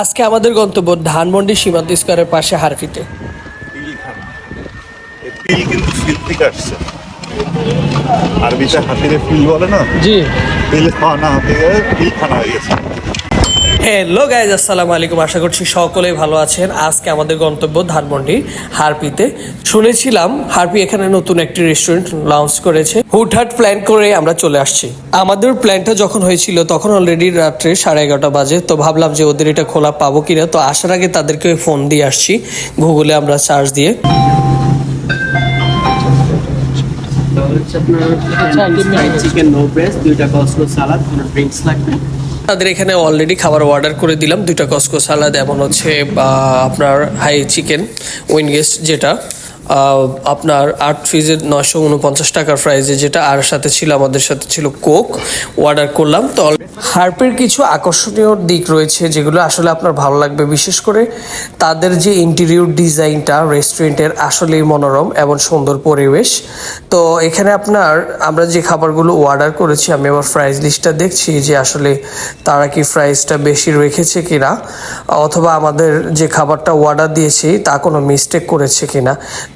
আজকে আমাদের গন্তব্য ধানমন্ডি সীমান্ত স্কোয়ারের পাশে হারফিতে। পিলখানা এই পিল কিন্তু ফিল থেকে আসছে। আরবিতে হাতিরে ফিল বলে না? জি। পিল খাওয়ানা হাতিরে পিলখানা হয়ে গেছে। হ্যালো গাইজ আসসালামু আলাইকুম। আশা করছি সকলেই ভালো আছেন। আজকে আমাদের গন্তব্য ধানমন্ডি, হারপিতে। শুনেছিলাম হারপি এখানে নতুন একটি রেস্টুরেন্ট লঞ্চ করেছে। হুটহাট প্ল্যান করে আমরা চলে আসছি। আমাদের প্ল্যানটা যখন হয়েছিল, তখন অলরেডি রাত্রে সাড়ে এগারোটা বাজে। তো ভাবলাম যে ওদের এটা খোলা পাবো কিনা। তো আসার আগে তাদেরকে ফোন দিয়ে আসছি। গুগলে আমরা চার্জ দিয়ে। চিকেন নো ব্রেস্ট দুইটা কসলো সালাদ কোনো ড্রিঙ্কস লাগবে? তাদের এখানে অলরেডি খাবার অর্ডার করে দিলাম। দুইটা কসকো সালাদ এমন হচ্ছে আপনার হাই চিকেন উইনগেস্ট যেটা। আপনার আট ফিজের নশো উনপঞ্চাশ টাকার প্রাইজে যেটা আর সাথে ছিল, আমাদের সাথে ছিল কোক অর্ডার করলাম। তো হার্পের কিছু আকর্ষণীয় দিক রয়েছে যেগুলো আসলে আপনার ভালো লাগবে, বিশেষ করে তাদের যে ইন্টেরিয়র ডিজাইনটা রেস্টুরেন্টের আসলেই মনোরম এবং সুন্দর পরিবেশ। তো এখানে আপনার, আমরা যে খাবারগুলো অর্ডার করেছি, আমি আবার প্রাইস লিস্টটা দেখছি যে আসলে তারা কি প্রাইসটা বেশি রেখেছে কিনা, অথবা আমাদের যে খাবারটা অর্ডার দিয়েছি, তা কোনো মিস্টেক করেছে কিনা।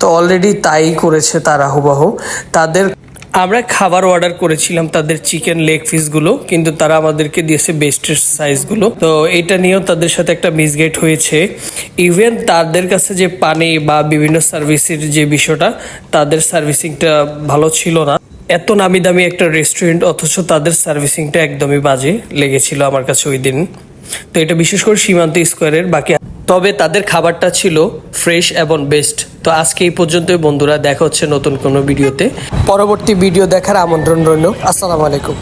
তো অলরেডি তাই করেছে তারা হুবাহু। তাদের আমরা খাবার অর্ডার করেছিলাম তাদের চিকেন লেগ পিসগুলো কিন্তু তারা আমাদেরকে দিয়েছে বেস্টের সাইজগুলো তো এটা নিয়েও তাদের সাথে একটা মিসগেট হয়েছে। ইভেন তাদের কাছে যে পানি বা বিভিন্ন সার্ভিসের যে বিষয়টা, তাদের সার্ভিসিংটা ভালো ছিল না। এত নামি দামি একটা রেস্টুরেন্ট অথচ তাদের সার্ভিসিংটা একদমই বাজে লেগেছিল আমার কাছে ওই দিন। তো এটা বিশেষ করে সীমান্ত স্কোয়ারের বাকি তবে তাদের খাবারটা ছিল ফ্রেশ এবং বেস্ট। তো আজকে এই পর্যন্তই বন্ধুরা, দেখা হচ্ছে নতুন কোনো ভিডিওতে। পরবর্তী ভিডিও দেখার আমন্ত্রণ রইল। আসসালামু আলাইকুম।